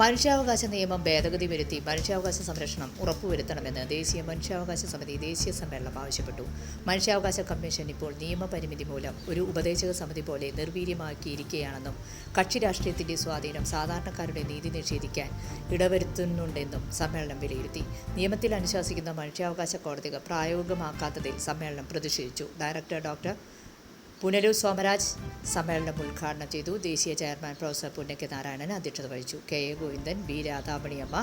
മനുഷ്യാവകാശ നിയമം ഭേദഗതി വരുത്തി മനുഷ്യാവകാശ സംരക്ഷണം ഉറപ്പുവരുത്തണമെന്ന് ദേശീയ മനുഷ്യാവകാശ സമിതി ദേശീയ സമ്മേളനം ആവശ്യപ്പെട്ടു. മനുഷ്യാവകാശ കമ്മീഷൻ ഇപ്പോൾ നിയമപരിമിതി മൂലം ഒരു ഉപദേശക സമിതി പോലെ നിർവീര്യമാക്കിയിരിക്കുകയാണെന്നും കക്ഷി രാഷ്ട്രീയത്തിന്റെ സ്വാധീനം സാധാരണക്കാരുടെ നീതി നിഷേധിക്കാൻ ഇടവരുത്തുന്നുണ്ടെന്നും സമ്മേളനം വിലയിരുത്തി. നിയമത്തിൽ അനുശാസിക്കുന്ന മനുഷ്യാവകാശ കോടതികൾ പ്രായോഗികമാക്കാത്തതിൽ സമ്മേളനം പ്രതിഷേധിച്ചു. ഡയറക്ടർ ഡോക്ടർ പുനലൂർ സോമരാജ് സമ്മേളനം ഉദ്ഘാടനം ചെയ്തു. ദേശീയ ചെയർമാൻ പ്രൊഫസർ പുന്നക്കി നാരായണൻ അധ്യക്ഷത വഹിച്ചു. K A Govindan B Radhamaniyamma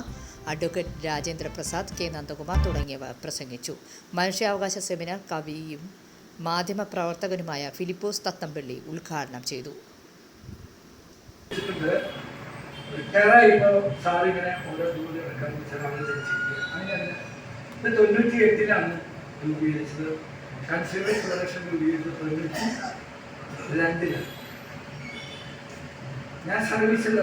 advocate Rajendra Prasad K Nandakumar തുടങ്ങിയവർ പ്രസംഗിച്ചു. മനുഷ്യാവകാശ സെമിനാർ കവിയും മാധ്യമപ്രവർത്തകനുമായ ഫിലിപ്പോസ് തത്തമ്പള്ളി ഉദ്ഘാടനം ചെയ്തു. തൊണ്ണൂറ്റി എട്ടിലാണ് രൂപീകരിച്ചത്. കൺസ്യൂമർ പ്രൊഡക്ഷൻ രൂപീകരിച്ചത് തൊണ്ണൂറ്റി രണ്ടിലാണ് ഞാൻ സർവീസിൽ